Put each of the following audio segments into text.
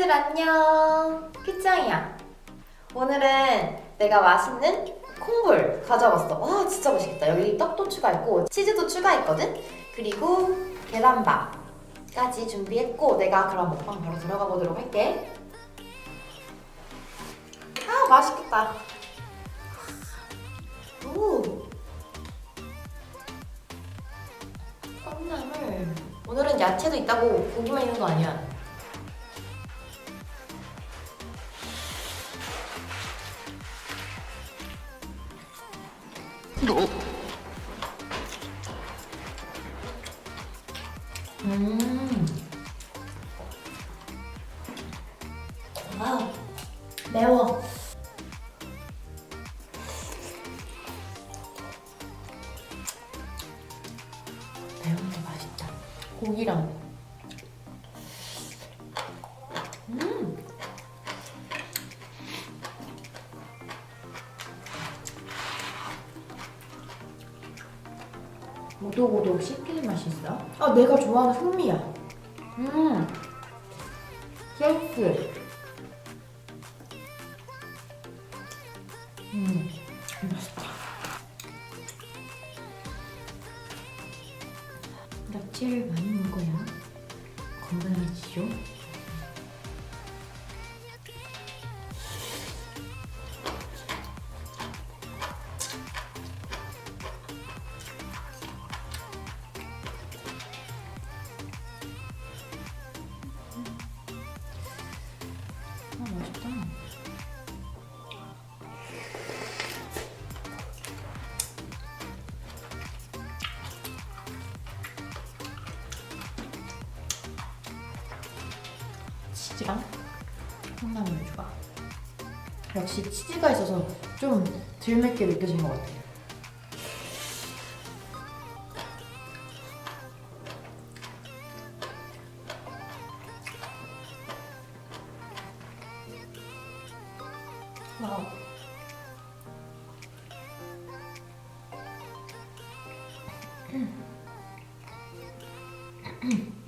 언니들 안녕. 피짱이야. 오늘은 내가 맛있는 콩불 가져왔어. 와 진짜 맛있겠다. 여기 떡도 추가했고 치즈도 추가했거든. 그리고 계란밥까지 준비했고 내가 그럼 먹방 바로 들어가 보도록 할게. 아 맛있겠다. 오. 콩나물. 오늘은 야채도 있다고 고기만 있는 거 아니야. 음. 와, 매워. 매운데 맛있다. 고기랑. 오독오독 씹히는 맛이 있어. 아, 내가 좋아하는 풍미야. 음. 케이크. 음. 맛있다. 야채를 많이 먹어야 건강해지죠. 치즈랑 콩나물 좋아. 역시 치즈가 있어서 좀 덜 맵게 느껴진 것 같아. 와우. 치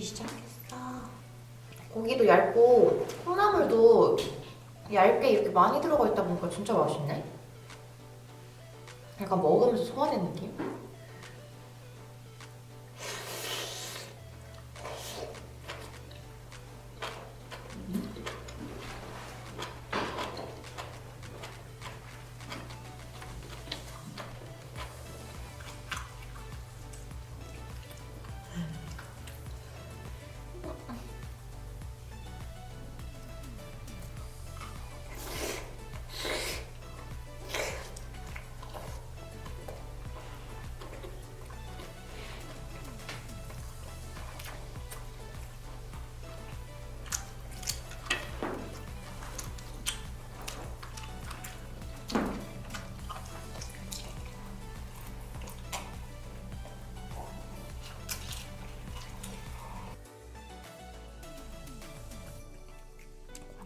시작했어. 고기도 얇고 콩나물도 얇게 이렇게 많이 들어가 있다 보니까 진짜 맛있네. 약간 먹으면서 소화된 느낌?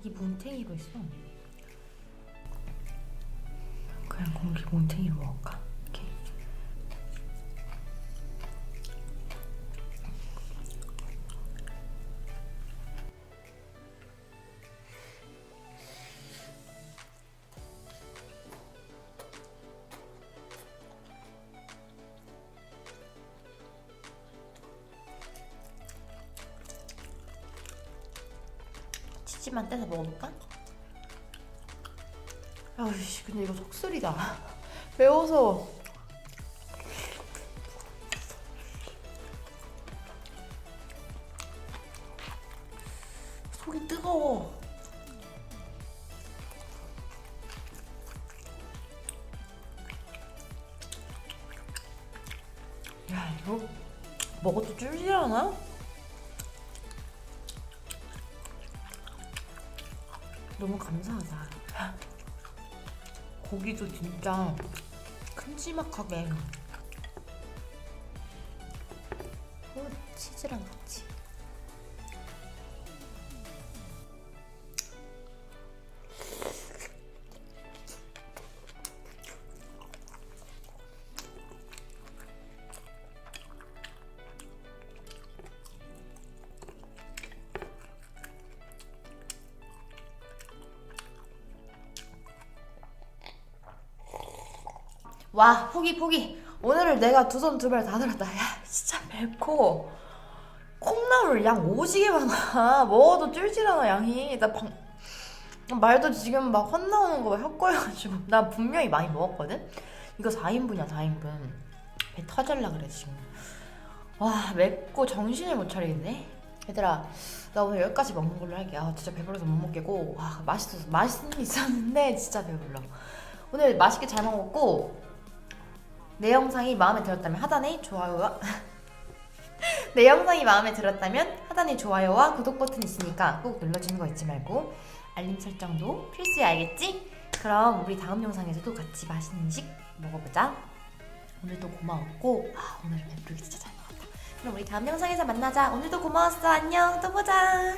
고기 뭉탱이로 있어. 그냥 고기 뭉탱이로 먹을까? 치즈만 떼서 먹어볼까? 아우씨 근데 이거 속쓰리다 매워서 속이 뜨거워 야 이거 먹어도 줄지 않아? 너무 감사하다. 고기도 진짜 큼지막하게. 어, 치즈랑 같이. 와 포기 포기. 오늘을 내가 두 손 두 발 다 들었다. 야 진짜 맵고 콩나물 양 오지게 많아. 먹어도 쫄질 않아 양이? 나 방... 말도 지금 막 헛나오는 거 헛거여가지고. 나 분명히 많이 먹었거든? 이거 4인분이야 4인분. 배 터질라 그래 지금. 와 맵고 정신을 못 차리겠네? 얘들아 나 오늘 여기까지 먹는 걸로 할게. 아 진짜 배불러서 못 먹겠고. 와 맛있어서 맛있는 있었는데 진짜 배불러. 오늘 맛있게 잘 먹었고 내 영상이 마음에 들었다면 하단에 좋아요와 내 영상이 마음에 들었다면 하단에 좋아요와 구독 버튼 있으니까 꼭 눌러주는 거 잊지 말고 알림 설정도 필수야 알겠지? 그럼 우리 다음 영상에서도 같이 맛있는 음식 먹어보자. 오늘도 고마웠고 아 오늘 배부르게 진짜 잘 먹었다. 그럼 우리 다음 영상에서 만나자. 오늘도 고마웠어. 안녕. 또 보자